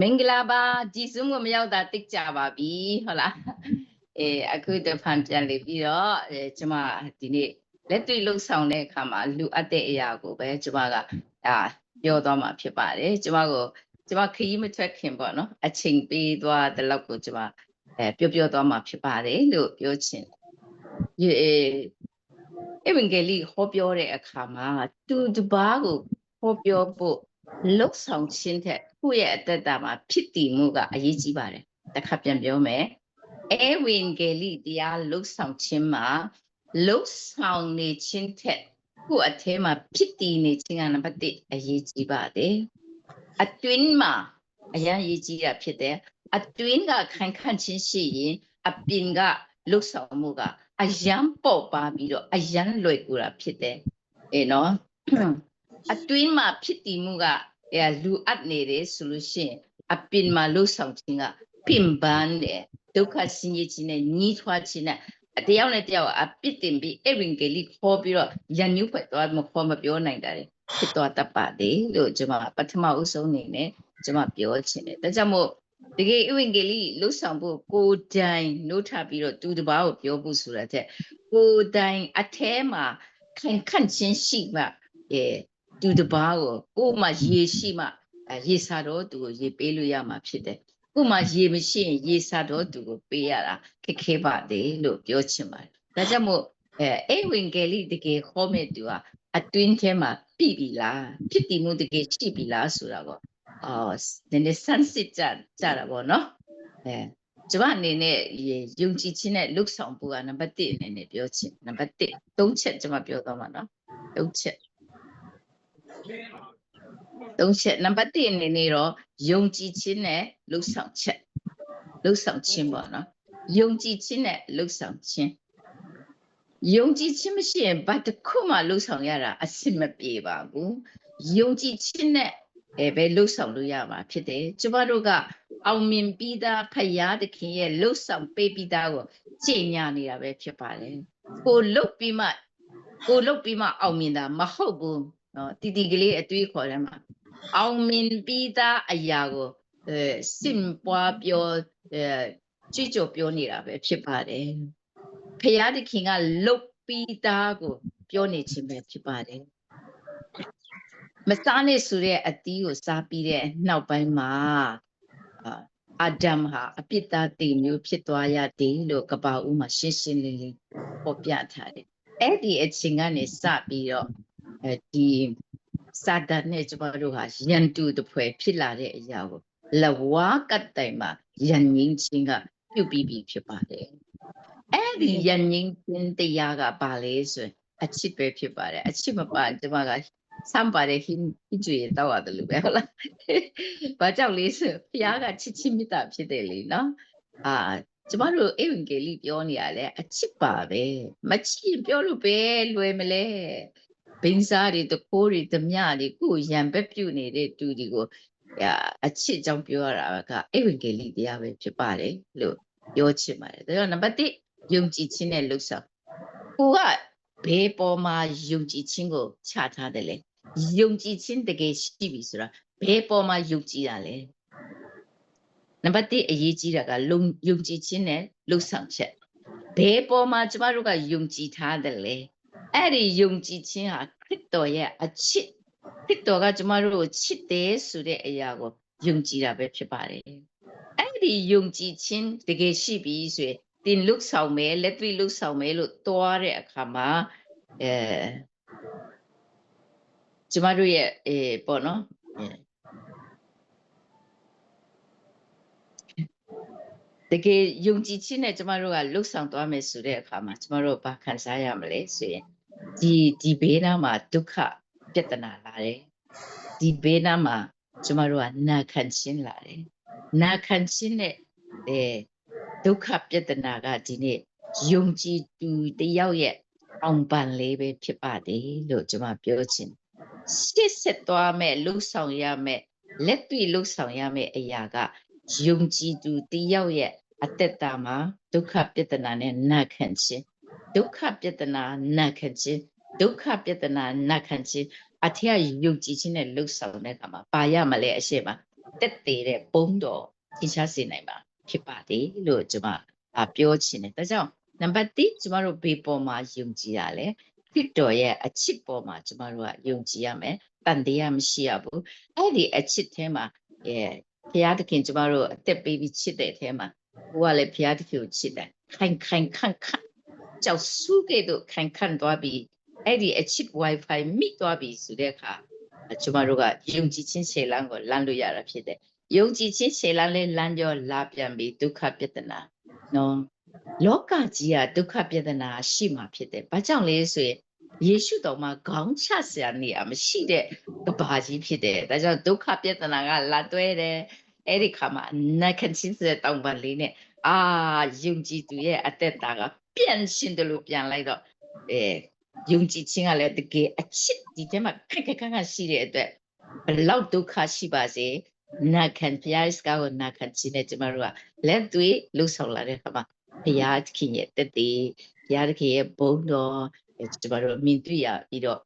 မင်္ဂလာပါကြည်စုမှုမရောက်တာတိတ်ကြပါပြီဟုတ်လားအဲအခုတဖန်ပြန်လေပြီးတော့အဲကျမဒီနေ့လက်တွေ့လှုပ်ဆောင်တဲ့အခါမှာလူအပ်တဲ့အရာကိုပဲကျမကအာပြောသွားမှာဖြစ်ပါတယ်ကျမကိုကျမခရီးမထွက်ခင်ပေါ့နော်အချိန်ပေးသွားတဲ့လောက်ကိုကျမအဲပြောပြောသွားမှာဖြစ်ပါတယ်လို့ပြောချင်အဲအဝင်္ဂေလိဟောပြောတဲ့အခါမှာသူတပားကိုဟောပြောဖို့လှုပ်ဆောင်ခြင်းတဲ့ ကိုယ့်ရဲ့အတ္တတာမှာဖြစ်တည်မှုကအရေးကြီးပါတယ်တစ်ခါပြန်ပြောမယ်အဲဝင်ဂေလိတရားလှုပ်ဆောင်ခြင်းမှာလှုပ်ဆောင်နေခြင်းတဲ့ကိုယ့်အထဲမှာဖြစ်တည်နေခြင်းကနံပါတ်1အရေးကြီးပါတယ်အတွင်းမှာအရန်ရေးကြီးတာဖြစ်တယ်အတွင်းကခံခန့်ခြင်းရှိရင်အပြင်ကလှုပ်ဆောင်မှုကအယံပေါ့ပါပြီးတော့အယံလွယ်ကူတာဖြစ်တယ်အေးနော်အတွင်းမှာဖြစ်တည်မှုက အဲလူအပ်နေတယ်ဆိုလို့ရှိရင်အပြင်မှာလှုပ်ဆောင်ခြင်းကပင်ပန်းတယ်ဒုက္ခဆင်းရဲခြင်းနဲ့ညီးထွားခြင်းနဲ့တယောက်နဲ့တယောက်အပြစ်တင်ပြီးအဝင်ကလေးခေါ်ပြီးတော့ရန်ညှို့ဖွဲ့သွားမခေါ်မပြောနိုင်တာလေဖြစ်သွားတတ်ပါတယ်လို့ကျွန်မပထမအဆုံးအနေနဲ့ကျွန်မပြောချင်တယ်ဒါကြောင့်မို့တကယ်အဝင်ကလေးလှုပ်ဆောင်ဖို့ကိုယ်တိုင်နှုတ်ထပြီးတော့သူတစ်ပါးကိုပြောဖို့ဆိုတာတဲ့ကိုယ်တိုင်အแทမှာခံခန့်ခြင်းရှိမှအဲ သူတစ်ပါးကိုကိုယ်မှရေရှိမှအဲရေစာတော့သူကိုရေပေးလို့ရမှာဖြစ်တယ်ကိုယ်မှရေမရှိရင်ရေစာတော့သူကိုပေးရတာခက်ခဲပါတယ်လို့ပြောချင်ပါတယ်ဒါကြောင့်မို့အဲအိဝင်ကလေးတကယ်ခေါ်မဲ့သူကအတွင်းထဲမှာပြပြီလားဖြစ်တည်မှုတကယ်ရှိပြီလားဆိုတာကိုအော်နည်းနည်းဆန်းစစ်ကြကြတာပေါ့နော်အဲကျမအနေနဲ့ယုံကြည်ခြင်းနဲ့လုဆောင်ဖို့ကနံပါတ်1အနေနဲ့ပြောချင်နံပါတ်1သုံးချက်ကျမပြောသွားမှာနော်သုံးချက် သုံးချက်နံပါတ်1အနေနဲ့တော့ယုံကြည်ခြင်းနဲ့လှုပ်ဆောင်ချက်လှုပ်ဆောင်ခြင်းပေါ့နော်ယုံကြည်ခြင်းနဲ့လှုပ်ဆောင်ခြင်းယုံကြည်ခြင်းမရှိရင်ဘာတစ်ခုမှလှုပ်ဆောင်ရတာအဆင်မပြေပါဘူးယုံကြည်ခြင်းနဲ့အဲပဲလှုပ်ဆောင်လို့ရမှာဖြစ်တယ်ကျမတို့ကအောင်မြင်ပြီးသားဖရာသခင်ရဲ့လှုပ်ဆောင်ပေးပြီးသားကိုကြင်ညာနေတာပဲဖြစ်ပါတယ်ကိုလှုပ်ပြီးမှကိုလှုပ်ပြီးမှအောင်မြင်တာမဟုတ်ဘူး နော်တီတီကလေးအတွေးခေါ်တယ်မှာအောင်မြင်ပြီးသားအရာကိုအဲစင်ပွားပြောအဲကြွကြပြောနေတာပဲဖြစ်ပါတယ်ဖရာသခင်ကလှုပ်ပြီးသားကို ပြောနေခြင်းပဲဖြစ်ပါတယ်မစားနဲ့ဆိုတဲ့အတီးကိုစားပြီးတဲ့နောက်ပိုင်းမှာအာဒမ်ဟာအပြစ်သားတည်မျိုးဖြစ်သွားရတယ်လို့ကပ္ပဦးမှာရှင်းရှင်းလင်းလင်းပေါ်ပြထားတယ်။အဲ့ဒီအချိန်ကနေစပြီးတော့ အဲဒီစာတန်နဲ့ကျမတို့ဟာယန်တူတဖွဲဖြစ်လာတဲ့အရာကိုလဝါကတ်တိုင်မှာယန်ငင်းချင်းကပြုတ်ပြီးပြီဖြစ်ပါတယ်။အဲ့ဒီယန်ငင်းချင်းတရားကဘာလဲဆိုရင်အချစ်ပဲဖြစ်ပါတယ်အချစ်မပါကျမကဆမ်းပါတဲ့ဟင်းဟင်းကျွေတောက်ရတယ်လို့ပဲဟုတ်လား။ဘာကြောင့်လဲဆိုဖះကချစ်ချစ်မြတ်တာဖြစ်တယ်လေနော်။အာကျမတို့အေဝင်ကလေးပြောနေရလဲအချစ်ပါပဲမချစ်ပြောလို့ပဲလွယ်မလဲ ဘင်းစားတွေတကိုးတွေဓမြတွေကိုရံပက်ပြုတ်နေတဲ့တူဒီကိုအချစ်ကြောင့်ပြောရတာကအေဝင်ကလေးတရားပဲဖြစ်ပါတယ်လို့ပြောချင်ပါတယ်ဒါကြောင့်နံပါတ်1ယုံကြည်ခြင်းနဲ့လှုပ်ဆောင်ကိုကဘယ်ပေါ်မှာယုံကြည်ခြင်းကိုချထားတယ်လဲယုံကြည်ခြင်းတကယ်ရှိပြီဆိုတာဘယ်ပေါ်မှာယုံကြည်တာလဲနံပါတ်1အရေးကြီးတာကလုံယုံကြည်ခြင်းနဲ့လှုပ်ဆောင်ချက်ဘယ်ပေါ်မှာကျမတို့ကယုံကြည်ထားတယ်လဲ အဲ့ဒီယုံကြည်ခြင်းဟာခရစ်တော်ရဲ့အချစ်ခရစ်တော်ကကျမတို့ကိုချစ်တယ်ဆိုတဲ့အရာကိုယုံကြည်တာပဲဖြစ်ပါတယ်အဲ့ဒီယုံကြည်ခြင်းတကယ်ရှိပြီဆိုရင်တင်လုဆောင်မယ်လက်တွေ့လုဆောင်မယ်လို့တွားတဲ့အခါမှာအဲကျမတို့ရဲ့အဲပေါ့နော်တကယ်ယုံကြည်ခြင်းနဲ့ကျမတို့ကလှုပ်ဆောင်သွားမယ်ဆိုတဲ့အခါမှာကျမတို့ဘာခံစားရမလဲဆိုရင် ဒီဒီဘေးနားမှာဒုက္ခပြဿနာလာတယ်ဒီဘေးနားမှာကျမတို့ကနာခံခြင်းလာတယ်နာခံခြင်းနဲ့အဲဒုက္ခပြဿနာကဒီနေ့ယုံကြည်သူတယောက်ရဲ့အောင်ပန်လေးပဲဖြစ်ပါတယ်လို့ကျွန်မပြောချင်ရှစ်ဆက်သွားမဲ့လှုပ်ဆောင်ရမဲ့လက်တွေ့လှုပ်ဆောင်ရမဲ့အရာကယုံကြည်သူတယောက်ရဲ့အသက်တာမှာဒုက္ခပြဿနာနဲ့နာခံခြင်း ဒုက္ခပြဿနာနာခံခြင်းဒုက္ခပြဿနာနာခံခြင်းအထက်ယုံကြည်ခြင်းနဲ့လှုပ်ဆောင်တဲ့အခါမှာပါရမလဲအရှိမတက်သေးတဲ့ဘုံတော်ထင်ရှားစေနိုင်မှာဖြစ်ပါတယ်လို့ကျွန်မအာပြောချင်တယ်ဒါကြောင့်နံပါတ်1ကျွန်မတို့ဘေးပေါ်မှာယုံကြည်ရလဲခရစ်တော်ရဲ့အချစ်ပေါ်မှာကျွန်မတို့ကယုံကြည်ရမယ်တန်တရားမရှိရဘူးအဲ့ဒီအချစ်ထဲမှာအဲဘုရားသခင်ကျွန်မတို့အသက်ပေးပြီးချစ်တဲ့အထဲမှာကိုကလည်းဘုရားသခင်ကိုချစ်တယ်ခိုင်ခိုင်ခန့်ခန့် ကြောက်စုကဲ့သို့ခိုင်ခန့်သွားပြီးအဲ့ဒီအချစ် wifi မိသွားပြီးဆိုတဲ့အခါကျွန်မတို့ကယုံကြည်ခြင်းခြေလမ်းကိုလမ်းလို့ရတာဖြစ်တယ်ယုံကြည်ခြင်းခြေလမ်းလေးလမ်းကြောလာပြန်ပြီးဒုက္ခပြဒနာနော်လောကကြီးကဒုက္ခပြဒနာရှိမှဖြစ်တယ်ဘာကြောင့်လဲဆိုရင်ယေရှုတော်မှာခေါင်းချဆရာနေရာမရှိတဲ့ကဘာကြီးဖြစ်တယ်ဒါကြောင့်ဒုက္ခပြဒနာကလာတွဲတယ်အဲ့ဒီခါမှာနတ်ခချင်းစတဲ့တောင်ပန်လေးနဲ့အာယုံကြည်သူရဲ့အသက်တာက ပြန်ရှင်တယ်လို့ပြန်လိုက်တော့အဲယုံကြည်ခြင်းကလည်းတကယ်အချစ်ဒီထဲမှာခက်ခက်ခက်ခက်ရှိတဲ့အတွက်ဘလောက်ဒုက္ခရှိပါစေနာခံဘုရားစကားကိုနာခံခြင်းနဲ့ကျမတို့ကလက်တွေလှုပ်ဆောင်လာတဲ့အခါမှာဘုရားသခင်ရဲ့တက်တည်ဘုရားသခင်ရဲ့ဘုန်းတော်ကျမတို့မြင်တွေ့ရပြီးတော့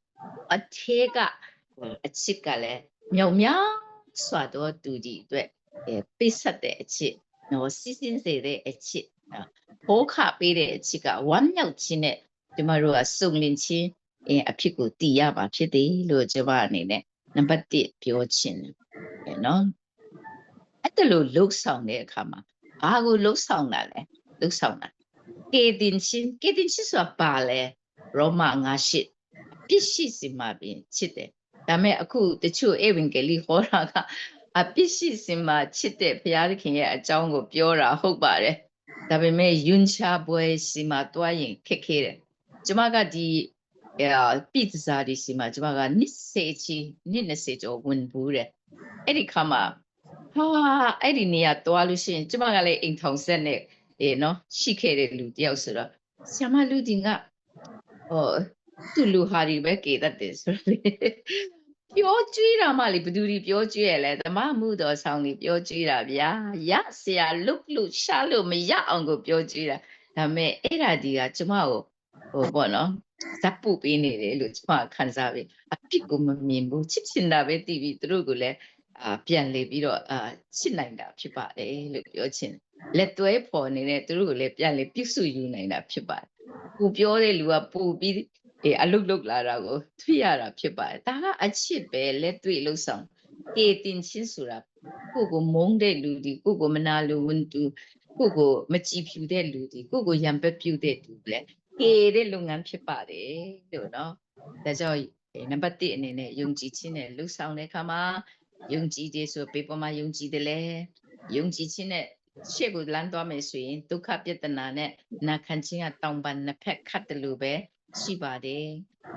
အထေကအချစ်ကလည်းမြောင်များစွာတော့တူဒီအတွက်အဲပိတ်ဆက်တဲ့အချစ်နော်စီးစင်းစေတဲ့အချစ် ဘောခပေးတဲ့အချစ်ကဝမ်းမြောက်ခြင်းနဲ့ကျမတို့ကစုံလင်ခြင်းအဖြစ်ကိုတည်ရပါဖြစ်တယ်လို့ကျမအနေနဲ့နံပါတ်1ပြောချင်တယ်နော်အဲ့ဒါလို့လှုပ်ဆောင်တဲ့အခါမှာဘာကိုလှုပ်ဆောင်တာလဲလှုပ်ဆောင်တာကေတင်ချင်းကေတင်ချင်းဆိုတာပါလဲရောမ9:8ပြစ်ရှိစီမှာပြင်ချစ်တယ်ဒါမဲ့အခုတချို့ဧဝံဂေလိဟောတာကအပြစ်ရှိစင်မှာချစ်တဲ့ဘုရားသခင်ရဲ့အကြောင်းကိုပြောတာဟုတ်ပါတယ် ဒါပေမဲ့ယွန်းချပွဲစီမှာတွားရင်ခက်ခဲတယ်ကျမကဒီအဲပြည်သူစားဒီစီမှာကျမကနှစ်စေချီနှစ်20ကျော်ဝင်ဘူးတဲ့အဲ့ဒီခါမှာဟာအဲ့ဒီနေရာတွားလို့ရှိရင်ကျမကလည်းအိမ်ထောင်ဆက်နဲ့အေးနော်ရှိခဲ့တဲ့လူတယောက်ဆိုတော့ဆ iam မလူဒီကဟောသူ့လူဟာဒီပဲကေတတ်တယ်ဆိုတော့ ပြောကြွေးတာမှလေဘသူဒီပြောကြွေးရလဲဓမ္မမှုတော်ဆောင်ကြီးပြောကြွေးတာဗျာရဆရာလုတ်လုရှာလို့မရအောင်ကိုပြောကြွေးတာဒါပေမဲ့အဲ့ဒါဒီကကျမကိုဟိုပေါ့နော်ဇက်ပူပေးနေတယ်လို့ကျမခံစားပြီးအပြစ်ကိုမမြင်ဘူးချစ်ချင်တာပဲတည်ပြီးသူတို့ကလည်းအာပြန်လေပြီးတော့အာချစ်နိုင်တာဖြစ်ပါတယ်လို့ပြောချင်လက်သွဲပေါ်နေတဲ့သူတို့ကလည်းပြန်လေပြုစုယူနိုင်တာဖြစ်ပါတယ်ကိုပြောတဲ့လူကပူပြီး အေးအလုတ်လုတ်လာတာကိုသိရတာဖြစ်ပါတယ်ဒါကအချစ်ပဲလက်တွေ့လှုပ်ဆောင်ကေတင်ချင်းဆိုတာကိုကိုမုန်းတဲ့လူဒီကိုကိုမနာလိုဝန်တူကိုကိုမကြည်ဖြူတဲ့လူဒီကိုကိုရံပက်ပြူတဲ့လူလေကေတဲ့လုပ်ငန်းဖြစ်ပါတယ်လို့နော်ဒါကြောင့်နံပါတ်1အနေနဲ့ယုံကြည်ခြင်းနဲ့လှုပ်ဆောင်တဲ့အခါမှာယုံကြည်တယ်ဆိုပေပေါ်မှာယုံကြည်တယ်လေယုံကြည်ခြင်းနဲ့ရှေ့ကိုလမ်းသွားမယ်ဆိုရင်ဒုက္ခပြဒနာနဲ့နာခံခြင်းကတောင်ပန်နှစ်ဖက်ခတ်တယ်လို့ပဲ ရှိပါတယ်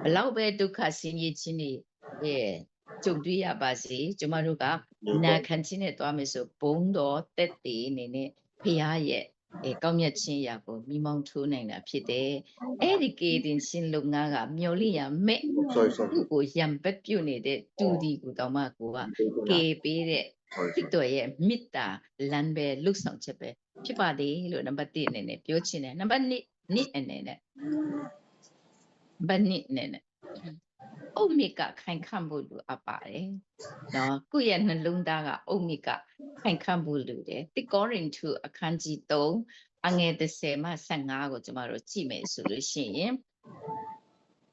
ဘလောက်ပဲဒုက္ခဆင်းရဲခြင်းတွေရဲ့ကြုံတွေ့ရပါစေကျမတို့ကနာခံခြင်းနဲ့သွားမယ်ဆိုဘုံတော်တက်တည်အနေနဲ့ဖရားရဲ့အဲကောင်းမြတ်ခြင်းရာကိုမိမောင်းထိုးနိုင်တာဖြစ်တယ်အဲ့ဒီကေတင်ရှင်လုပ်ငန်းကမျော်လင့်ရမဲ့ sorry sorry သူ့ကိုရံပက်ပြုတ်နေတဲ့တူဒီကိုတောင်မှကိုကကေပေးတဲ့ sorry ဖြစ်တော်ရဲ့မေတ္တာလမ်းပဲလှုပ်ဆောင်ချက်ပဲဖြစ်ပါတယ်လို့နံပါတ်1အနေနဲ့ပြောချင်တယ်နံပါတ်2နှစ်အနေနဲ့ ဗနှစ်အနေနဲ့အုတ်မြစ်ကခိုင်ခန့်ဖို့လိုအပ်ပါတယ်နော်ကိုယ့်ရဲ့နှလုံးသားကအုတ်မြစ်ကခိုင်ခန့်ဖို့လိုတယ်တိကောရင်2အခန်းကြီး3အငယ်30မှ15ကိုကျမတို့ကြည့်မယ်ဆိုလို့ရှိရင်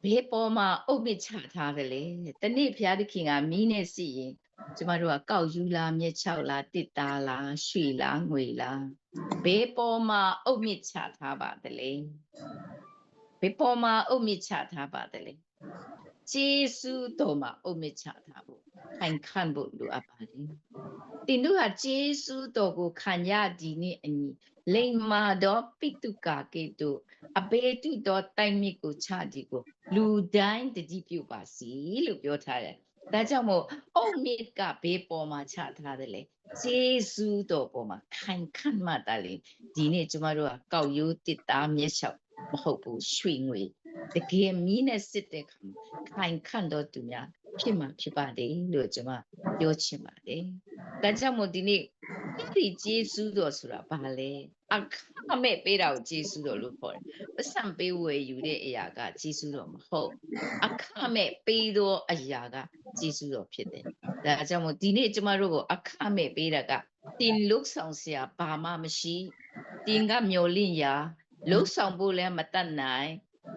ဘေးပေါ်မှာအုတ်မြစ်ချထားတယ်လေတနေ့ဘုရားသခင်ကမီးနဲ့စီရင်ကျမတို့ကကောက်ယူလားမြက်ချောက်လားတစ်သားလားရွှေလားငွေလားဘေးပေါ်မှာအုတ်မြစ်ချထားပါတယ်လေ ဘေးပေါ်မှာအုတ်မြစ်ချထားပါတယ်လေကျေးဇူးတော်မှာအုတ်မြစ်ချထားဖို့ခိုင်ခန့်ဖို့လိုအပ်ပါတယ်တင်တို့ဟာကျေးဇူးတော်ကိုခံရသည်နှင့်အညီလိမ္မာသောပိတုကာကေတုအဘေတုသောတိုင်မြစ်ကိုချသည်ကိုလူတိုင်းတတိပြုပါစီလို့ပြောထားတယ်ဒါကြောင့်မို့အုတ်မြစ်ကဘေးပေါ်မှာချထားတယ်လေကျေးဇူးတော်ပေါ်မှာခိုင်ခန့်မှတာလေဒီနေ့ကျမတို့ကကောက်ရိုးတစ်သားမျက်လျှောက် မဟုတ်ဘူးရွှေငွေတကယ်မီးနဲ့စစ်တဲ့ခါမှာခိုင်ခန့်တော်သူများဖြစ်မှာဖြစ်ပါတယ်လို့ကျမပြောချင်ပါတယ်ဒါကြောင့်မို့ဒီနေ့ဒီကျေးဇူးတော်ဆိုတာဘာလဲအခမဲ့ပေးတာကိုကျေးဇူးတော်လို့ခေါ်တယ်ပတ်စံပေးဝယ်ယူတဲ့အရာကကျေးဇူးတော်မဟုတ်အခမဲ့ပေးသောအရာကကျေးဇူးတော်ဖြစ်တယ်ဒါကြောင့်မို့ဒီနေ့ကျမတို့ကိုအခမဲ့ပေးတာကတင်လုတ်ဆောင်စရာဘာမှမရှိတင်ကမျောလင့်ရာ လုတ်ဆောင်ဖို့လည်းမတတ်နိုင်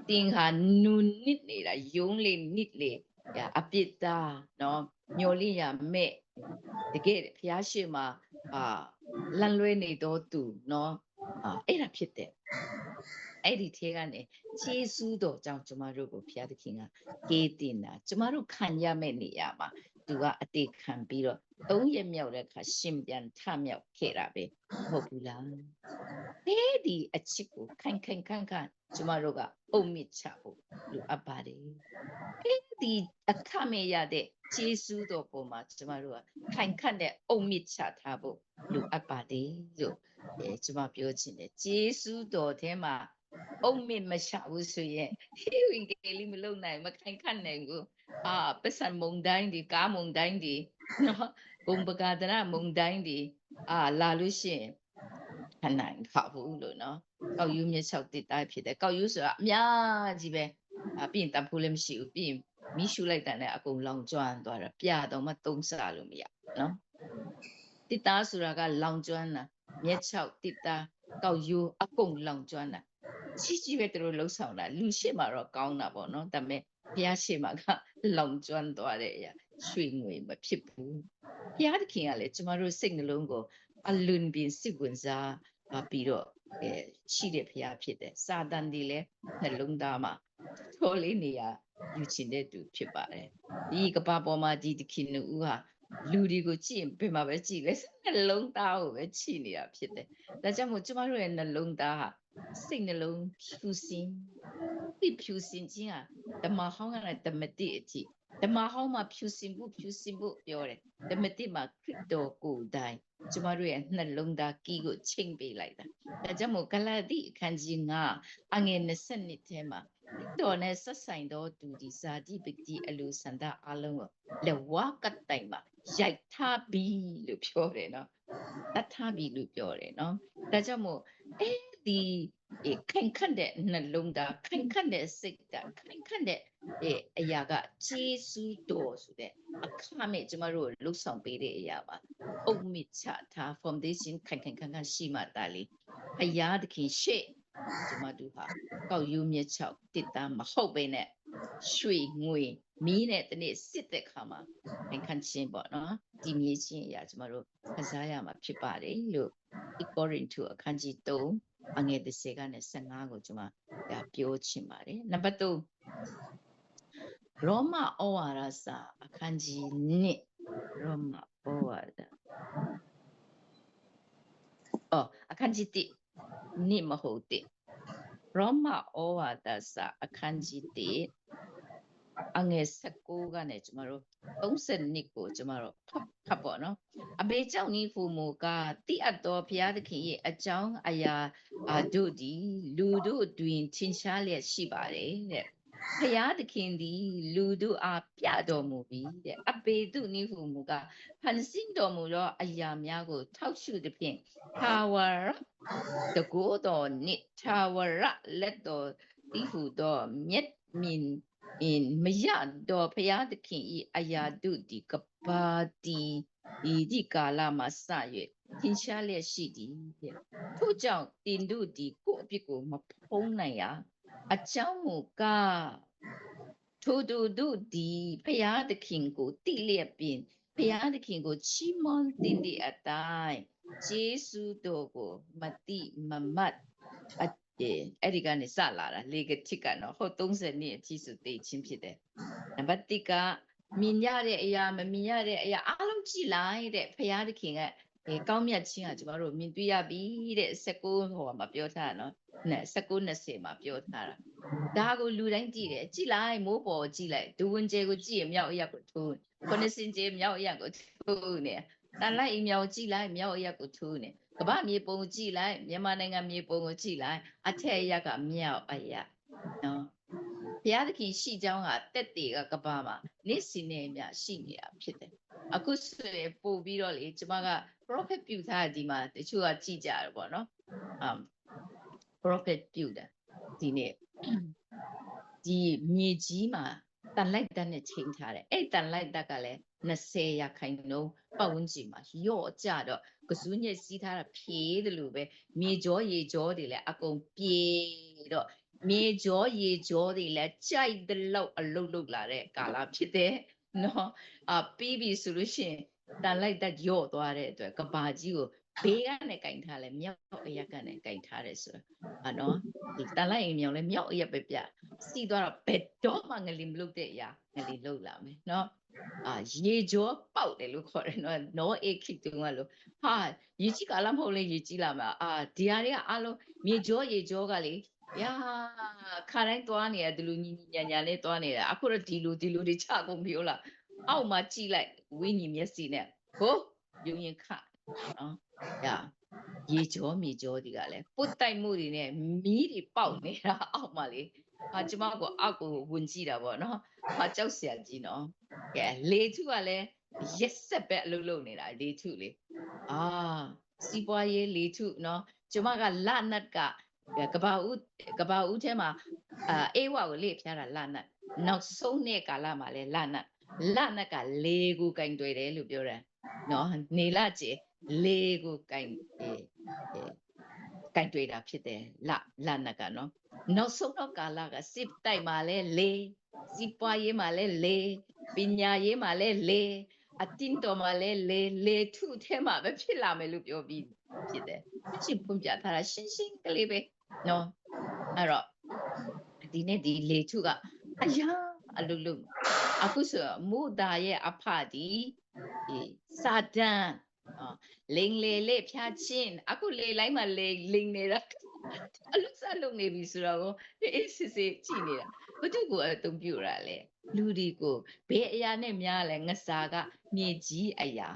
တင်ဟာနူနစ်နေတာယုံလေနစ်လေရာအပြစ်သားနော်မျောလင့်ရာမဲ့တကယ်ဖျားရှိမှာအာလန်လွဲနေတော့သူနော်အာအဲ့ဒါဖြစ်တယ်အဲ့ဒီထဲကနေခြေစူးတော်ကြောင့်ကျမတို့ကိုဘုရားသခင်ကကေးတင်တာကျမတို့ခံရမယ့်နေရာမှာ သူကအသေးခံပြီးတော့သုံးရက်မြောက်တဲ့အခါရှင်ပြန်ထမြောက်ခဲ့တာပဲမဟုတ်ဘူးလားအဲ့ဒီအချစ်ကိုခိုင်ခိုင်ခန့်ခန့်ကျမတို့ကအုံမြင့်ချဖို့လိုအပ်ပါတယ်အဲ့ဒီအခမဲ့ရတဲ့ခြေစူးတော်ပေါ်မှာကျမတို့ကခိုင်ခန့်တဲ့အုံမြင့်ချထားဖို့လိုအပ်ပါတယ်လို့အဲကျမပြောချင်တယ်ခြေစူးတော်ထဲမှာအုံမြင့်မချဘူးဆိုရင်ဟေးဝင်ကလေးမလုံနိုင်မခိုင်ခန့်နိုင်ဘူး အာပစ္စံမုန်တိုင်းဒီကားမုန်တိုင်းဒီနော်ဘုံပကာဒနာမုန်တိုင်းဒီအာလာလို့ရှိရင်ခဏနိုင်ခါဘူးလို့နော်ကောက်ယူမြက်ချောက်တစ်တိုင်းဖြစ်တယ်ကောက်ယူဆိုတာအများကြီးပဲအပြင်တပ်ဖို့လည်းမရှိဘူးပြင်မိရှုလိုက်တဲ့နဲ့အကုန်လောင်ကျွမ်းသွားတာပြတော့မှသုံးဆလို့မရဘူးနော်တစ်သားဆိုတာကလောင်ကျွမ်းတာမြက်ချောက်တစ်သားကောက်ယူအကုန်လောင်ကျွမ်းတာချီချီပဲသူတို့လှုပ်ဆောင်တာလူရှိမှတော့ကောင်းတာပေါ့နော်ဒါပေမဲ့ဘုရားရှိမှက လောင်ကျွမ်းသွားတဲ့အရာရွှေငွေမဖြစ်ဘူးဘုရားသခင်ကလည်းကျမတို့စိတ်နှလုံးကိုအလွန်ပင်စိတ်ဝင်စားပါပြီးတော့အဲရှိတဲ့ဘုရားဖြစ်တယ်စာတန်ဒီလည်းနှလုံးသားမှာထိုးလေးနေရာယူချင်တဲ့သူဖြစ်ပါတယ်ဒီကပ္ပပေါ်မှာဒီသခင်နူဟာလူတွေကိုကြည့်ရင်ဘယ်မှာပဲကြည့်လဲနှလုံးသားကိုပဲကြည့်နေတာဖြစ်တယ်ဒါကြောင့်မို့ကျမတို့ရဲ့နှလုံးသားဟာစိတ်နှလုံးဖြူစင် ဒီဖြူစင်ခြင်းဟာဓမ္မဟောင်းကလည်းဓမ္မတိအထိဓမ္မဟောင်းမှာဖြူစင်ဖို့ဖြူစင်ဖို့ပြောတယ်ဓမ္မတိမှာခရစ်တော်ကိုယ်တိုင်ကျမတို့ရဲ့နှလုံးသားကီးကိုချိန်ပေးလိုက်တာဒါကြောင့်မို့ဂလာတိအခန်းကြီး9အငယ်20ထဲမှာတော်နဲ့ဆက်ဆိုင်သောသူဒီဇာတိပတိအလူစန္ဒအလုံးကိုလက်ဝါကတ်တိုင်မှာရိုက်ထားပြီလို့ပြောတယ်နော်တတ်ထားပြီလို့ပြောတယ်နော်ဒါကြောင့်မို့အဲဒီ အေးခိုင်ခန့်တဲ့နှလုံးသားခိုင်ခန့်တဲ့စိတ်ဓာတ်ခိုင်ခန့်တဲ့အေးအရာကဂျေစုတော်ဆိုတဲ့အခမဲ့ကျမတို့လှုပ်ဆောင်ပေးတဲ့အရာပါအုတ်မြစ်ချထား foundation ခိုင်ခိုင်ခန့်ခန့်ရှိမှတာလေအရာသခင်ရှေ့ကျမတို့ဟာကောက်ယူမြက်ချောက်တစ်သားမဟုတ်ပဲနဲ့ရွှေငွေမီးနဲ့တနေ့စစ်တဲ့ခါမှာခိုင်ခန့်ချင်းပေါ့နော်ဒီမြေချင်းအရာကျမတို့ကစားရမှာဖြစ်ပါတယ်လို့ Corinto အခန်းကြီး3 အငယ်30ကနေ15ကိုကျွန်မဒါပြောချင်ပါတယ်နံပါတ်3ရောမဩဝါဒစာအခန်းကြီး1ရောမဩဝါဒအော်အခန်းကြီး1နိမဟုတ်တဲ့ရောမဩဝါဒစာအခန်းကြီး1 အငယ်19ကနေကျွန်တော်တို့32ကိုကျွန်တော်တို့ဖတ်ဖတ်ပေါ့နော်အဘေကြောင့်ဤဖူမူကတိအပ်တော်ဘုရားသခင်ရဲ့အကြောင်းအရာအတို့ဒီလူတို့တွင်ထင်ရှားလျက်ရှိပါတယ်တဲ့ဘုရားသခင်သည်လူတို့အားပြတော်မူပြီးတဲ့အပေသူနိဟုမူကဖန်ဆင်းတော်မူသောအရာများကို ထောက်ရှုသည်ဖြင့်သာဝရတကောတော်နိသာဝရလက်တော်ဒီဟုသောမြတ်မြင်အင်း မရတော့ဘုရားသခင်ဤအရာတို့ဒီကပါတီဤဒီကာလမှာစ၍သင်ရှားလျက်ရှိသည်တဲ့ထို့ကြောင့်တင်တို့ဒီကိုယ့်အပြစ်ကိုမဖုံးနိုင်ရအကြောင်းမူကားထိုတို့တို့ဒီဘုရားသခင်ကိုတိလျက်ပင်ဘုရားသခင်ကိုချီးမွမ်းတင်တဲ့အတိုင်းယေရှုတော်ကိုမတိမမတ်အ အဲအဲ့ဒီကနေစလာတာလေကတိကနော်ဟုတ်30နှစ်အထိဆိုသိချင်းဖြစ်တယ်နံပါတ်1ကမြင်ရတဲ့အရာမမြင်ရတဲ့အရာအားလုံးကြည့်လိုက်တဲ့ဘုရားသခင်ကအဲကောင်းမြတ်ခြင်းကကျမတို့မြင်တွေ့ရပြီတဲ့16ဟောမှာပြောထားတာနော်နဲ့16 20မှာပြောထားတာဒါကိုလူတိုင်းကြည့်တယ်ကြည့်လိုက်မိုးပေါ်ကြည့်လိုက်ဒူဝင်ကျဲကိုကြည့်ရင်မြောက်အရက်ကိုထိုးခုနှစ်စင်ကျဲမြောက်အရက်ကိုထိုးနေတန်လိုက်မြောက်ကြည့်လိုက်မြောက်အရက်ကိုထိုးနေ ကမ္ဘာမြေပုံကြည့်လိုက်မြန်မာနိုင်ငံမြေပုံကိုကြည့်လိုက်အထက်အရက်ကမြောက်အရက်နော်ဘုရားသခင်ရှိကြောင်းကတက်တေကကမ္ဘာမှာနေ့စဉ်နဲ့မြရှိနေတာဖြစ်တယ်အခုဆိုရင်ပို့ပြီးတော့လေကျမက prophet ပြုထားဒီမှာတချို့ကကြည့်ကြတယ်ပေါ့နော်အမ် prophet ပြုတာဒီနေ့ဒီမြေကြီးမှာ တန်လိုက်တက်နဲ့ချိန်ထားတယ်အဲ့တန်လိုက်တက်ကလည်း20ရာခိုင်နှုန်းပတ်ဝန်းကျင်မှာရော့ကြတော့ကစုညက်စီးထားတာဖြေးတယ်လို့ပဲမြေကြောရေကြောတွေလည်းအကုန်ပြေတော့မြေကြောရေကြောတွေလည်းကြိုက်တဲ့လောက်အလုတ်လုတ်လာတဲ့ကာလဖြစ်တယ်နော်အာပြီးပြီဆိုလို့ရှိရင်တန်လိုက်တက်ရော့သွားတဲ့အတွက်ကဘာကြီးကို ဘေးကနေကင်ထားလဲမြောက်အရက်ကနေကင်ထားတယ်ဆိုတော့အာနော်ဒီတန်လိုက်ရင်မြောက်လဲမြောက်အရက်ပဲပြစီးသွားတော့ဘယ်တော့မှငလီမလုတ်တဲ့အရာငလီလုတ်လာမယ်နော်အာရေကြောပေါက်တယ်လို့ခေါ်တယ်နော်နောအေခိတုံကလို့ဟာရေကြီးကာလမဟုတ်လေရေကြီးလာမှာအာဒီဟာတွေကအလုံးမြေကြောရေကြောကလေယာခါတိုင်းသွားနေရဒီလိုညီညီညာညာလေးသွားနေတာအခုတော့ဒီလိုဒီလိုတွေချကုန်ပြီဟုတ်လားအောက်မှာကြည့်လိုက်ဝိညာဉ်မျက်စိနဲ့ဟိုယုံရင်ခနော် ညာရေကြောမြေကြောတွေကလည်းပုတ်တိုက်မှုတွေနဲ့မီးတွေပေါက်နေတာအောက်မှာလေဟာကျမကအောက်ကိုဝင်ကြည့်တာပေါ့နော်ဟာကြောက်စရာကြီးနော်ကဲလေထုကလည်းရက်ဆက်ပဲအလုပ်လုပ်နေတာလေထုလေအာစီးပွားရေးလေထုနော်ကျမကလနတ်ကကဘာဦးကဘာဦးထဲမှာအာအေးဝကိုလေ့ဖျားတာလနတ်နောက်ဆုံးတဲ့ကာလမှာလဲလနတ်လနတ်ကလေကိုကင်တွေ့တယ်လို့ပြောတယ်နော်နေလကျေ လေးကိုကင်ကင်တွေ့တာဖြစ်တယ်လလနကနော်နောက်ဆုံးတော့ကာလကစစ်တိုက်မှာလဲလေးစစ်ပွားရေးမှာလဲလေးပညာရေးမှာလဲလေးအတင်းတော်မှာလဲလေလေထုထဲမှာပဲဖြစ်လာမယ်လို့ပြောပြီးဖြစ်တယ်။ရှင်ဖွင့်ပြထားတာရှင်းရှင်းကလေးပဲနော်။အဲ့တော့ဒီနေ့ဒီလေထုကအရာအလုံးလုံးအခုဆိုမူတာရဲ့အဖဒီစာတန် လိန်လေလေဖြာချင်းအခုလေလိုက်မှာလေလိန်နေတာအလုစလုံးနေပြီဆိုတော့အေးစစ်စစ်ကြည့်နေတာဘုသူကိုအသုံးပြတာလေလူဒီကိုဘယ်အရာနဲ့များလဲငစားကမြေကြီးအရာ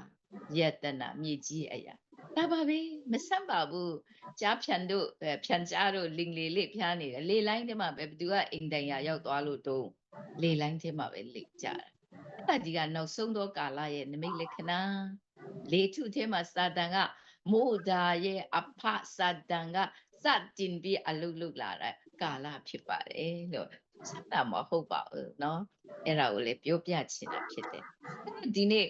ယတနာမြေကြီးအရာဒါပါပဲမဆန့်ပါဘူးကြားဖြန်တို့အဲဖြန်ကြားတို့လင်လေလေးဖျားနေတယ်လေလိုင်းထဲမှာပဲဘသူကအိမ်တိုင်ရာရောက်သွားလို့တုံးလေလိုင်းထဲမှာပဲလေကြတာအဲ့ဒါဒီကနောက်ဆုံးသောကာလရဲ့နမိတ်လက္ခဏာ လေထုထဲမှာစာတန်ကမိုးဒါရဲ့အဖစာတန်ကစတင်ပြီးအလုလုလာတဲ့ကာလဖြစ်ပါတယ်လို့ဆက်တာမဟုတ်ပါဘူးเนาะအဲ့ဒါကိုလည်းပြောပြချင်တာဖြစ်တယ်အဲ့တော့ဒီနေ့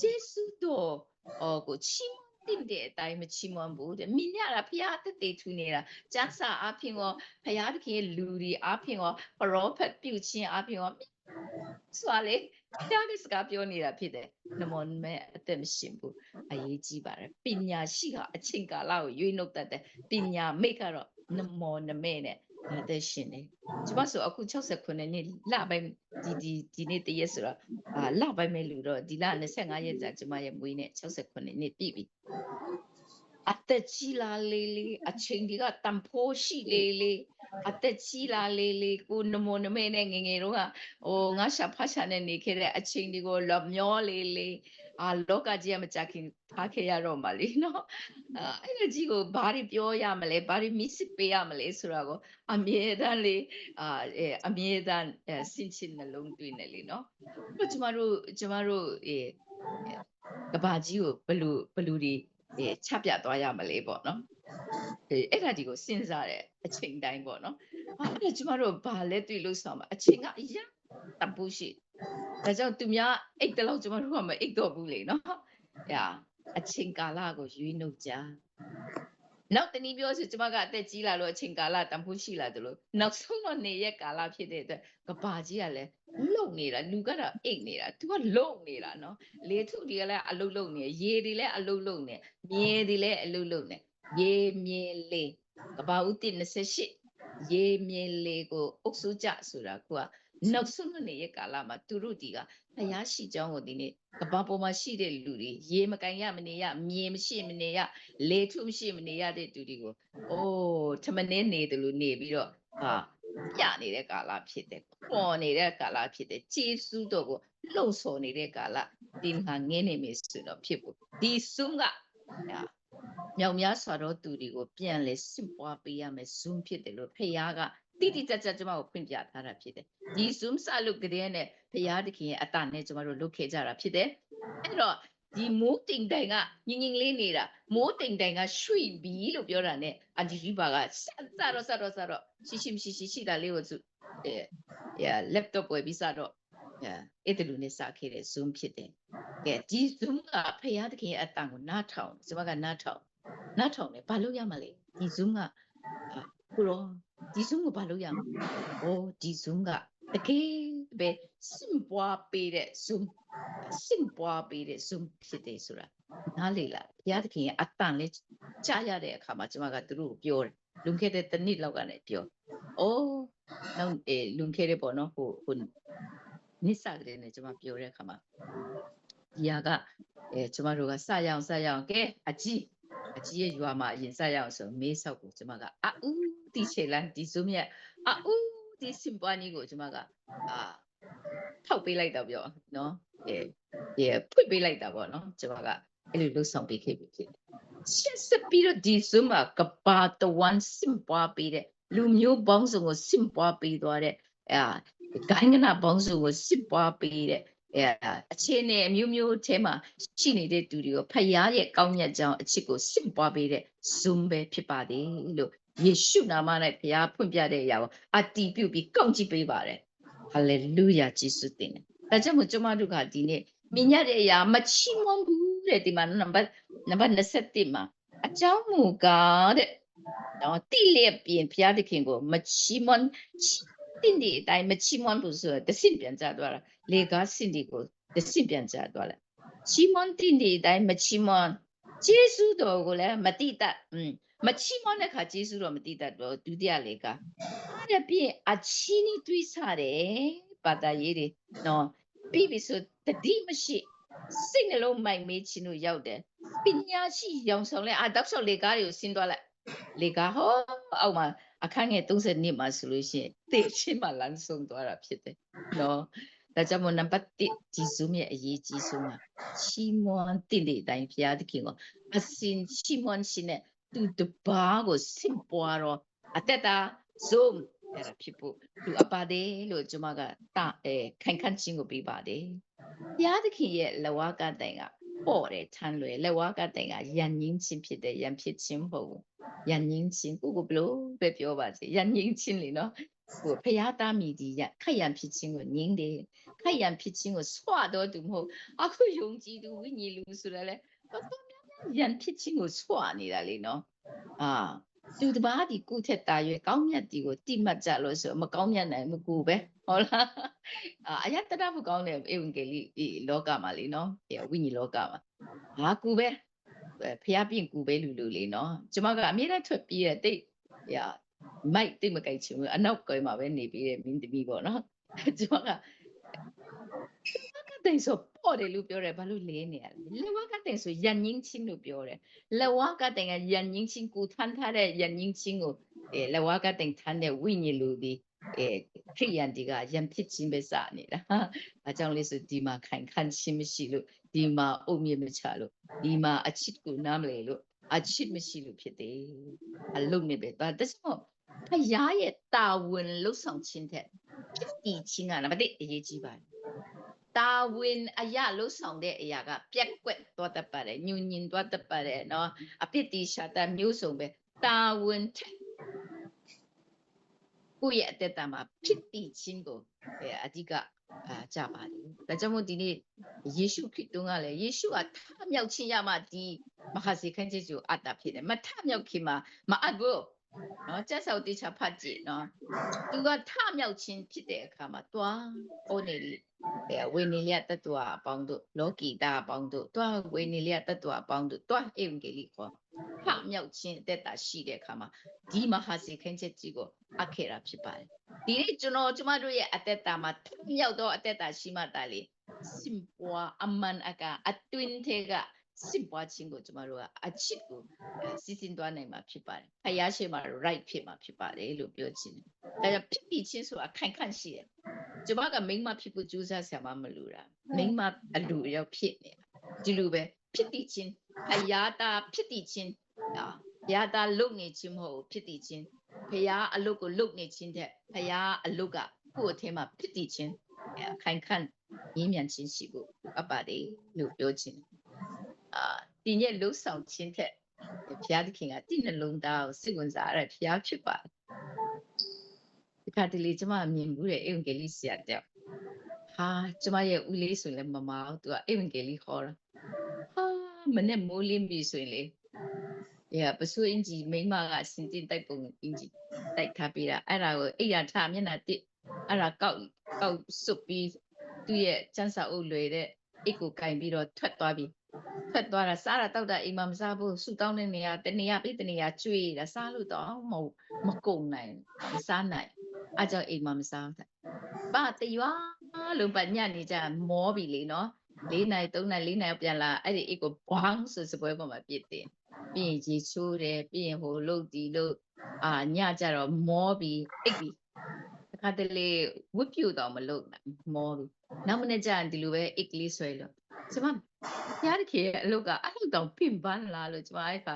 ယေရှုတော်ဟောကိုချီးမွမ်းတင်တဲ့အတိုင်းမချီးမွမ်းဘူးတဲ့မြင်ရတာဖရားတည်ထူနေတာကျဆာအဖင်ကောဖရားတခင်ရဲ့လူတွေအဖင်ကောပရောဖက်ပြုခြင်းအဖင်ကော ဆိုရလေတရားဒီစကားပြောနေတာဖြစ်တယ်နမောမဲအသက်မရှင်ဘူးအရေးကြီးပါတယ်ပညာရှိဟာအချိန်ကာလကိုရွေးနှုတ်တတ်တယ်ပညာမိတ်ကတော့နမောနမဲနဲ့အသက်ရှင်တယ်ကျမဆိုအခု69နှစ်လပိုင်းဒီဒီဒီနေ့တရက်ဆိုတော့အာလပိုင်းမဲ့လူတော့ဒီလ25ရက်ကြာကျမရဲ့မွေးနဲ့69နှစ်ပြည့်ပြီအသက်ကြီးလာလေးလေးအချိန်ဒီကတန်ဖိုးရှိလေးလေး အသက်ကြီးလာလေးလေးကိုနမောနမဲနဲ့ငယ်ငယ်တော့ကဟိုငါရှာဖာရှာနဲ့နေခဲ့တဲ့အချိန်ဒီကိုလောမျောလေးလေးအာလောကကြီးကမကြခင်ထားခဲ့ရတော့မှလေနော်အာအဲ့ဒီကြီးကိုဘာတွေပြောရမလဲဘာတွေမိစစ်ပေးရမလဲဆိုတော့ကိုအမြဲတမ်းလေးအာအဲအမြဲတမ်းအဲစင်ချင်နှလုံးသွင်းနေလေနော်အဲ့ကျမတို့ကျမတို့အဲကဘာကြီးကိုဘလူဘလူတွေအဲချပြသွားရမလဲပေါ့နော် အဲအဲ့ဒါဒီကိုစဉ်းစားတဲ့အချိန်တိုင်းပေါ့နော်ဟာအဲ့ဒါကျမတို့ဘာလဲတွေ့လို့ဆိုမှာအချိန်ကအရင်တပူရှိဒါကြောင့်သူများအိတ်တလောက်ကျမတို့ကမအိတ်တော့ဘူးလေနော်ညာအချိန်ကာလကိုရွေးနှုတ်ကြနောက်တနည်းပြောဆိုကျမကအသက်ကြီးလာလို့အချိန်ကာလတန်ဖိုးရှိလာတယ်လို့နောက်ဆုံးတော့နေရက်ကာလဖြစ်တဲ့အတွက်ကဘာကြီးကလည်းလုံနေတာလူကတော့အိတ်နေတာသူကလုံနေတာနော်လေထုတွေကလည်းအလုတ်လုံနေရေတွေလည်းအလုတ်လုံနေမြေတွေလည်းအလုတ်လုံနေ ရေမြေလေကဘာဦးတိ28ရေမြေလေကိုအုပ်စုကြဆိုတာကနောက်ဆုံးနေရဲ့ကာလမှာသူတို့ဒီကဖျားရှိကြောင်းကိုဒီနေ့ကဘာပေါ်မှာရှိတဲ့လူတွေရေမကန်ရမနေရမြေမရှိမနေရလေထုမရှိမနေရတဲ့သူတွေကိုအိုးထမင်းနေတယ်လို့နေပြီးတော့ဟာပြနေတဲ့ကာလဖြစ်တယ်ပေါ်နေတဲ့ကာလဖြစ်တယ်ကျေးဇူးတော်ကိုလှုပ်ဆော်နေတဲ့ကာလဒီမှာငင်းနေပြီဆိုတော့ဖြစ်ဖို့ဒီဆုကဟာ မြောက်များစွာသောသူတွေကိုပြန်လဲစစ်ပွားပေးရမယ်ဇွန်းဖြစ်တယ်လို့ဖခင်ကတိတိကျကျကျမကိုဖွင့်ပြထားတာဖြစ်တယ်ဒီ zoom စလို့ကတဲ့နဲ့ဘုရားသခင်ရဲ့အတနဲ့ကျမတို့လုပ်ခဲ့ကြတာဖြစ်တယ်အဲ့တော့ဒီမိုးတိမ်တိုင်ကညင်ညင်လေးနေတာမိုးတိမ်တိုင်ကရွှိပြီလို့ပြောတာနဲ့အဒီဒီပါကစစတော့စတော့စတော့ရှိရှိမရှိရှိရှိတာလေးကိုစုအဲ laptop ဝယ်ပြီးစတော့ အဲအဲ့ဒီလိုနဲ့စခဲ့တဲ့ zoom ဖြစ်တယ်ကဲဒီ zoom ကဖရာသခင်ရဲ့အတန်ကိုနားထောင်ကျွန်မကနားထောင်နားထောင်တယ်ဘာလို့ရမလဲဒီ zoom ကအာကိုရောဒီ zoom ကိုဘာလို့ရမလဲဩဒီ zoom ကတကယ်ပဲစင်ပွားပေးတဲ့ zoom စင်ပွားပေးတဲ့ zoom ဖြစ်တယ်ဆိုတာနားလေလားဘုရားသခင်ရဲ့အတန်လေးကြားရတဲ့အခါမှာကျွန်မကသူတို့ကိုပြောတယ်လွန်ခဲ့တဲ့တစ်နှစ်လောက်ကနေပြော။အိုးနောက်အဲလွန်ခဲ့တဲ့ပေါ့နော်ဟိုဟို နိစ္စကလေးနဲ့ကျွန်မပြောတဲ့အခါမှာဒီဟာကအဲကျွန်မတို့ကစရအောင်စရအောင်ကဲအကြီးအကြီးရဲ့ရွာမှာအရင်စရအောင်ဆိုမေးဆောက်ကိုကျွန်မကအူးတီချေလန်ဒီဇုမြတ်အူးဒီစင်ပွားနီကိုကျွန်မကအာထောက်ပေးလိုက်တော့ပြောနော်အဲအဲဖွင့်ပေးလိုက်တာပေါ့နော်ကျွန်မကအဲ့လိုလှုပ်ဆောင်ပေးခဲ့ပြီဖြစ်တယ်ရှက်စပြီးတော့ဒီဇုမှာကပါတဝန်စင်ပွားပေးတဲ့လူမျိုးပေါင်းစုံကိုစင်ပွားပေးသွားတဲ့အာ ဂိုင်းကနာပေါင်းစုံကိုစင်ပွားပေးတဲ့အဲအခြေအနေအမျိုးမျိုးအဲမှာရှိနေတဲ့သူတွေကိုဖယားရဲ့ကောင်းမြတ်ကြောင်းအချစ်ကိုစင်ပွားပေးတဲ့ zoom ပဲဖြစ်ပါတယ်လို့ယေရှုနာမ၌ဖယားဖွင့်ပြတဲ့အရာကိုအတီးပြုတ်ပြီးကောင်းကြည့်ပေးပါတယ်ဟာလေလုယာယေရှုတင်တယ်ဒါကြောင့်မို့ကျွန်မတို့ကဒီနေ့မြင်ရတဲ့အရာမချီးမွမ်းဘူးတဲ့ဒီမှာနံပါတ်နံပါတ်27မှာအကြောင်းမူကားတဲ့နော်တိလျက်ပြင်ဘုရားသခင်ကိုမချီးမွမ်း တင်တဲ့အတိုင်းမချီးမွမ်းဘူးဆိုတော့တဆင့်ပြန်ကြသွားတာလေကားစင်ဒီကိုတဆင့်ပြန်ကြသွားတယ်ချီးမွမ်းတင်တဲ့အတိုင်းမချီးမွမ်းဂျေစုတော်ကိုလည်းမတိတတ်อืมမချီးမွမ်းတဲ့ခါဂျေစုတော်မတိတတ်တော့ဒုတိယလေကားအဲ့ဒါပြင်အချီးနီးတွေးစားတယ်ပါတာရေးတွေနော်ပြီးပြီဆိုတတိမရှိစိတ်နှလုံးမိုက်မေးခြင်း လို့ရောက်တယ်ပညာရှိရောင်ဆောင်လဲအာတောက်လျှောက်လေကားတွေကိုဆင်းသွားလိုက်လေကားဟောအောက်မှာအခန်းငယ်30နှစ်မှာဆိုလို့ရှိရင်တေချင်းမှလမ်းဆုံးသွားတာဖြစ်တယ်နော်ဒါကြောင့်မို့နံပါတ်1ဒီဇုမြရဲ့အရေးကြီးဆုံးကချီးမွမ်းတင့်တဲ့အတိုင်းဘုရားသခင်ကိုအစဉ်ချီးမွမ်းခြင်းနဲ့သူတပါးကိုစင်ပွားတော့အသက်တာဇုံအဲ့ဒါဖြစ်ဖို့သူအပ်ပါတယ်လို့ကျွန်မကတအဲခိုင်ခန့်ချင်းကိုပေးပါတယ်ဘုရားသခင်ရဲ့လဝကတိုင်က ပေါ့တယ်ထမ်းလွယ်လက်ဝါးကတိုင်ကရန်ငင်းချင်းဖြစ်တယ်ရန်ဖြစ်ချင်းမဟုတ်ဘူးရန်ငင်းချင်းကိုကိုဘလို့ပဲပြောပါစေရန်ငင်းချင်းလေနော်ဟိုဖရာသားမိဒီရခက်ရန်ဖြစ်ချင်းကိုငင်းတယ်ခက်ရန်ဖြစ်ချင်းကိုဆွတော့သူမဟုတ်အခုယုံကြည်သူဝိညာဉ်လူဆိုရလဲတော်တော်များများရန်ဖြစ်ချင်းကိုဆွနေတာလေနော်အာ သူတပါးဒီကုထက်တာရွယ်ကောင်းမြတ်ဒီကိုတိမှတ်ကြလို့ဆိုမကောင်းမြတ်နိုင်မကူပဲဟုတ်လားအာအယတတဖို့ကောင်းတဲ့ဧဝံဂေလိဒီလောကမှာလေနော်ဝိညာဉ်လောကမှာဟာကူပဲဖျားပြင်ကူပဲလူလူလေးနော်ကျမကအမြဲတမ်းထွက်ပြေးတဲ့တိတ်ရမိုက်တိတ်မကြိုက်ချင်ဘူးအနောက်ကွယ်မှာပဲနေပြီးတဲ့မင်းသမီးပေါ့နော်ကျမကကတိတ်ဆို ပေါ့တယ်လို့ပြောတယ်ဘာလို့လဲနေရလဲလက်ဝါကတိတ်ဆိုရန်ငင်းချင်းလို့ပြောတယ်လက်ဝါကတိတ်ကရန်ငင်းချင်းကိုထမ်းထားတဲ့ရန်ငင်းချင်းကိုအဲလက်ဝါကတိတ်ထမ်းတဲ့ဝိညာဉ်လူဒီအဲခရိယန်ဒီကရန်ဖြစ်ခြင်းပဲစနေတာ။အကြောင်းလေးဆိုဒီမှာခိုင်ခန့်ခြင်းမရှိလို့ဒီမှာအုံမြင့်မချလို့ဒီမှာအချစ်ကိုနားမလဲလို့အချစ်မရှိလို့ဖြစ်တယ်။အလုံးနဲ့ပဲဒါတချို့ဖယားရဲ့တာဝန်လှုပ်ဆောင်ခြင်းတဲ့ဖြစ်တည်ခြင်းကနံပါတ်1အရေးကြီးပါတယ်။ တာဝန်အရာလှုပ်ဆောင်တဲ့အရာကပြက်ကွက်သွားတတ်ပါတယ်ညဉ့်ညင်သွားတတ်ပါတယ်နော်အပြစ်တီရှာတာမျိုးစုံပဲတာဝန်ထက်ကိုယ့်ရဲ့အသက်တာမှာဖြစ်တည်ခြင်းကိုအဓိကအာကြပါတယ်။ဒါကြောင့်မို့ဒီနေ့ယေရှုခရစ်တုံးကလည်းယေရှုကထမြောက်ခြင်းရမှဒီမဟာစီခန်းကြီးကိုအပ်တာဖြစ်တယ်။မထမြောက်ခင်မှာမအပ်ဘူး။နော်ကျက်ဆောက်တိချဖတ်ကြည့်နော်။သူကထမြောက်ခြင်းဖြစ်တဲ့အခါမှာတွားအိုနေလီအဲ ဝေနေလျတတ္တဝအပေါင်းတို့လောကီတာအပေါင်းတို့တွားဝေနေလျတတ္တဝအပေါင်းတို့တွားဧဝံဂေလိခေါ်ထမြောက်ခြင်းအသက်တာရှိတဲ့အခါမှာဒီမဟာစီခန်းချက်ကြီးကိုအပ်ခဲ့တာဖြစ်ပါတယ်ဒီနေ့ကျွန်တော်ကျမတို့ရဲ့အသက်တာမှာထမြောက်သောအသက်တာရှိမှတာလေစင်ပွားအမန်အကအတွင်းထဲက စင်ပွားခြင်းကိုကျမတို့ကအချစ်ကိုစီစဉ်သွားနိုင်မှာဖြစ်ပါတယ်။ဖယားရှိမှာ right ဖြစ်မှာဖြစ်ပါတယ်လို့ပြောချင်တယ်။ဒါကြောင့်ဖြစ်ပြီးချင်းဆိုတာခိုင်ခန့်ရှိတယ်။ကျမကမိမဖြစ်ဖို့ကြိုးစားဆရာမမလို့တာ။မိမအလူရောက်ဖြစ်နေတာ။ဒီလိုပဲဖြစ်ပြီးချင်းဖယားတာဖြစ်ပြီးချင်းအာဖယားတာလုံနေခြင်းမဟုတ်ဖြစ်ပြီးချင်းဖယားအလုတ်ကိုလုတ်နေခြင်းတဲ့ဖယားအလုတ်ကကိုယ့်အထင်းမှာဖြစ်ပြီးချင်းခိုင်ခန့်ရင်းမြန်ခြင်းရှိဖို့အပ်ပါတယ်လို့ပြောချင်တယ် အာဒီညလှုပ်ဆောင်ခြင်းထက်ဘုရားသခင်ကတိနှလုံးသားကိုစိတ်ဝင်စားရတဲ့ဘုရားဖြစ်ပါတယ်ဒီခါတလေကျမမြင်ဘူးတဲ့ဧဝံဂေလိဆရာတယောက်ဖဟာကျမရဲ့ဦးလေးဆိုရင်လည်းမမအောင်သူကအိမ်ဝင်ကလေးခေါ်တာဟာမနဲ့မိုးလင်းပြီဆိုရင်လေရပစိုးအင်ကြီးမိန်းမကစင်တင်တိုက်ပုံအင်ကြီးတိုက်ထားပေးတာအဲ့ဒါကိုအိယာထားမျက်နှာတစ်အဲ့ဒါကောက်ကောက်စွပ်ပြီးသူ့ရဲ့စန်းစာအုပ်လွယ်တဲ့အိတ်ကိုကင်ပြီးတော့ထွက်သွားပြီ ထွက်သွားတာစားတာတောက်တာအိမ်မှာမစားဘူးဆူတောင်းတဲ့နေရာတနေရာပြီးတနေရာကျွေးတာစားလို့တော့မဟုတ်မကုန်နိုင်မစားနိုင်အားကြောင့်အိမ်မှာမစားဘူးပါတရွာလုံးပတ်ညနေကြမောပြီလေနော်၄နိုင်၃နိုင်၄နိုင်ပြန်လာအဲ့ဒီအိတ်ကိုဘွန်းဆိုစပွဲပေါ်မှာပြစ်တင်ပြီးရင်ရေချိုးတယ်ပြီးရင်ဟိုလုတ်တီလို့အာညကြတော့မောပြီးအိတ်ပြီးတခါတလေဝတ်ပြူတော့မလုပ်နိုင်မောပြီးနောက်မနေ့ကျရင်ဒီလိုပဲအိတ်ကလေးဆွဲလို့ကျမ ဖျားတခေရဲ့အလုပ်ကအဲ့လိုတောင်ပင်ပန်းလာလို့ကျမအဲ့ခါ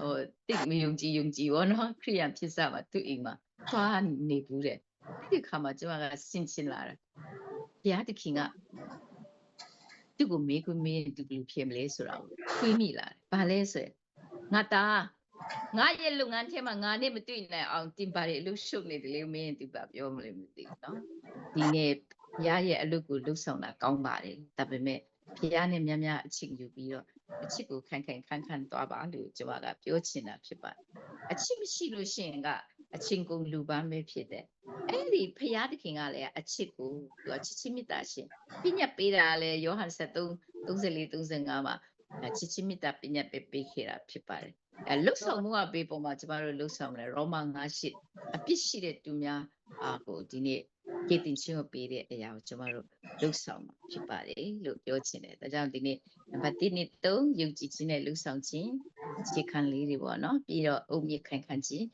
ဟိုတိတ်မယုံကြည်ယုံကြည်ဘောနော်ခရိယံဖြစ်စမှာသူ့အိမ်မှာသွားနေဘူးတဲ့အဲ့ဒီခါမှာကျမကဆင်ချင်လာတယ်ဖျားတခင်ကသူ့ကိုမေးခွန်းမေးရင်သူဘယ်လိုဖြစ်မလဲဆိုတာကိုတွေးမိလာတယ်ဘာလဲဆိုရင်ငါသားငါရဲ့လုပ်ငန်းထဲမှာငါနဲ့မတွေ့နိုင်အောင်တင်ပါရဲ့အလုပ်ရှုပ်နေတယ်လေမင်းသူကပြောမလို့မသိဘူးနော်ဒီနေ့ဖျားရဲ့အလုပ်ကိုလှုပ်ဆောင်တာကောင်းပါတယ်ဒါပေမဲ့ ဖျားနဲ့များများအချိန်ယူပြီးတော့အချစ်ကိုခိုင်ခိုင်ခန့်ခန့်သွားပါလို့ကျွန်မကပြောချင်တာဖြစ်ပါတယ်အချစ်မရှိလို့ရှိရင်ကအချင်းကုန်လူပန်းပဲဖြစ်တယ်အဲ့ဒီဖျားသခင်ကလည်းအချစ်ကိုသူကချစ်ချင်းမေတ္တာရှင်ပြညတ်ပေးတာလည်းယောဟန်73 34 35မှာအဲချစ်ချင်းမေတ္တာပြညတ်ပေးပေးခဲ့တာဖြစ်ပါတယ်အဲလွတ်ဆောင်မှုကဘေးပေါ်မှာကျမတို့လွတ်ဆောင်တယ်ရောမ9အပြစ်ရှိတဲ့သူများအာကိုဒီနေ့ ကေတင်ချင်းကိုပေးတဲ့အရာကိုကျမတို့လှုပ်ဆောင်မှာဖြစ်ပါတယ်လို့ပြောချင်တယ်ဒါကြောင့်ဒီနေ့နံပါတ်1နဲ့3ယုံကြည်ခြင်းနဲ့လှုပ်ဆောင်ခြင်းအခြေခံလေးတွေပေါ့နော်ပြီးတော့အုံမြင့်ခိုင်ခန့်ခြင်း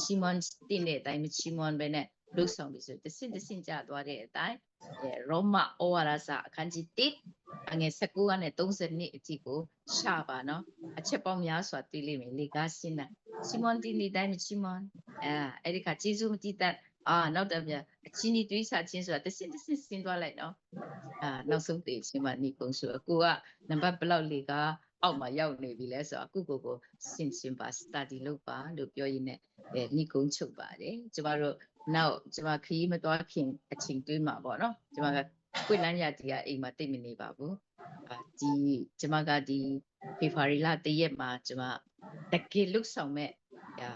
ချီမွန်တင်တဲ့အတိုင်းမချီမွန်ပဲနဲ့လှုပ်ဆောင်ပြီဆိုတစင်တစင်ကြသွားတဲ့အတိုင်းအဲရောမဩဝါဒစာအခန်းကြီး1အငယ်19ကနေ32အထိကိုရှာပါနော်အချက်ပေါင်းများစွာတွေ့လိမ့်မယ်လေကားရှင်းတာချီမွန်တင်တဲ့အတိုင်းမချီမွန်အဲအဲ့ဒီခါဂျေဇုမတည်တတ် အာနောက်တစ်ပြအချင်းကြီးတွေးစားချင်းဆိုတာတစင်တစင်ဆင်းသွားလိုက်နော်အာနောက်ဆုံးတေချင်းမှနေကုန်ဆိုအကိုကနံပါတ်ဘလောက်လေကအောက်မှာရောက်နေပြီလဲဆိုတော့အခုကိုကိုစင်စင်ပါ study လုပ်ပါလို့ပြောရင်းနဲ့အဲနေကုန်ချုပ်ပါတယ်ကျမတို့နောက်ကျမခရီးမသွားခင်အချိန်တွေးမှာပေါ့နော်ကျမကကွလန်းရတီကအိမ်မှာတိတ်မနေပါဘူးအာဒီကျမကဒီဖေဖော်ဝါရီလတရက်မှာကျမတကယ်လုဆောင်မဲ့အာ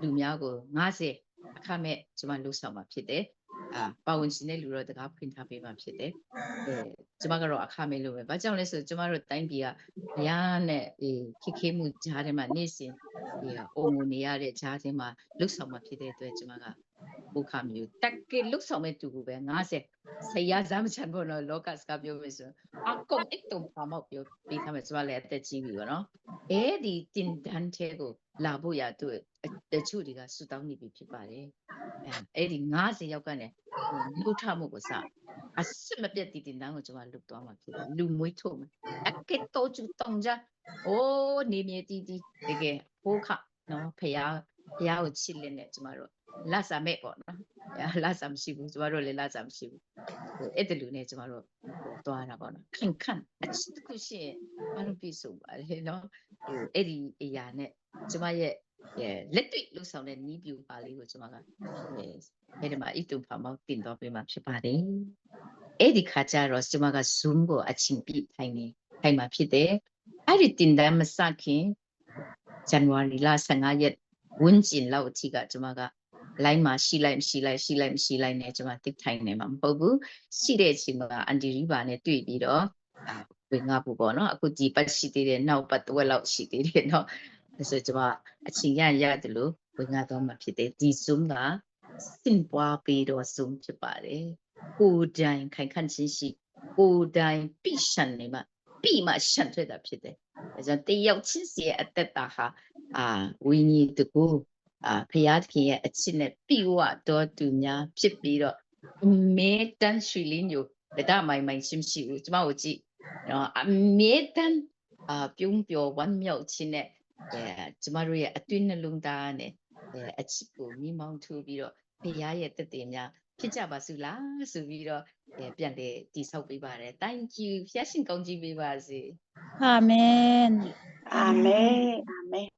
လူများကို90 အခမဲ့ကျမလှုပ်ဆောင်မှာဖြစ်တယ်။အာပါဝင်ရှင်တဲ့လူတော့တကားဖွင့်ထားပေးမှာဖြစ်တယ်။အဲကျမကတော့အခမဲ့လုပ်မယ်။ဘာကြောင့်လဲဆိုတော့ကျမတို့တိုင်းပြည်ကဘုရားနဲ့ဒီခိခေမှုကြားထဲမှာနေ့စဉ်ဒီအုံငနေရတဲ့ကြားထဲမှာလှုပ်ဆောင်မှာဖြစ်တဲ့အတွက်ကျမက ဘုခမျိုးတက်ကလှုပ်ဆောင်မဲ့သူကိုပဲ90ဆရာဇမ်းချန်ဘောနော်လောကစကပြောမယ်ဆိုအကုန်အတုံပါမောက်ပြောပြီးသားမယ်ကျမလည်းအသက်ကြီးပြီပေါ့နော်။အဲဒီတင်တန်းတဲ့ကိုလာဖို့ရသူတချို့တွေကဆူတောင်းနေပြီဖြစ်ပါတယ်။အဲအဲ့ဒီ90ယောက်ကနေလူထမှုကိုစအစစ်မပြတ်တည်တည်တန်းကိုကျွန်မလုတ်သွားမှာဖြစ်တယ်လူမွေးထုတ်မယ်အကက်တော့ကျူတောင်ကြအိုးနေမြေတီးတီးတကယ်ဟိုးခနော်ဖះဖះကိုချစ်လင်းနဲ့ကျွန်မတို့ လတ်စာမဲ့ပေါ့နော်လတ်စာမရှိဘူးကျွန်မတို့လည်းလတ်စာမရှိဘူးဟိုအဲ့တလူနဲ့ကျွန်မတို့ဟိုသွားတာပေါ့နော်ခန့်ခန့်အချစ်တစ်ခုရှိရင်ဘာလို့ပြည့်စုံပါလဲနော်ဟိုအဲ့ဒီအရာနဲ့ကျွန်မရဲ့လက်တွေ့လှူဆောင်တဲ့နီးပြူပါလေးကိုကျွန်မကအဲ့ဒီမှာအတူဖာမောက်တင်တော့ပေးမှာဖြစ်ပါတယ်အဲ့ဒီခါကျတော့ကျွန်မက Zoom ကိုအချင်းပြထိုင်နေထိုင်မှာဖြစ်တယ်အဲ့ဒီတင်တန်းမစခင်ဇန်နဝါရီလ15ရက်ဝန်းကျင်လောက်အထိကကျွန်မက line မှာရှိလိုက်မရှိလိုက်ရှိလိုက်မရှိလိုက်နဲ့ကျွန်မတစ်ထိုင်နေမှာမဟုတ်ဘူးရှိတဲ့အချိန်မှာအန်တီရီဘာနဲ့တွေ့ပြီးတော့ဝင်ငါပူပေါ့နော်အခုဒီပတ်ရှိသေးတယ်နောက်ပတ်တစ်ဝက်လောက်ရှိသေးတယ်เนาะဒါဆိုကျွန်မအချိန်ရရတယ်လို့ဝင်ငါတော့မှာဖြစ်တယ်ဒီ zoom ကစင်ပွားပြီးတော့ zoom ဖြစ်ပါတယ်ကိုယ်တိုင်ခိုင်ခန့်ချင်းရှိကိုယ်တိုင်ပြရှန်နေမှာပြီးမှရှန်ထွက်တာဖြစ်တယ်ဒါကြောင့်တယောက်ချင်းစီရဲ့အသက်တာဟာအာဝိညာဉ်တကူ အာဖရာသခင်ရဲ့အချစ်နဲ့ပြီးဝတော်သူများဖြစ်ပြီးတော့အမေတန်ရွှေလင်းညိုလက်တမိုင်မိုင်ရှိမရှိဘူးကျမကိုကြည့်နော်အမေတန်အာပြုံးပျော်ဝမ်းမြောက်ခြင်းနဲ့အဲကျမတို့ရဲ့အတွင်းနှလုံးသားနဲ့အဲအချစ်ကိုမိမောင်းထိုးပြီးတော့ဖရာရဲ့တသက်များဖြစ်ကြပါစို့လားဆိုပြီးတော့အဲပြန်လေတိဆောက်ပေးပါတယ် thank you ဖျားရှင်ကောင်းကြီးပေးပါစေအာမင်အာမင်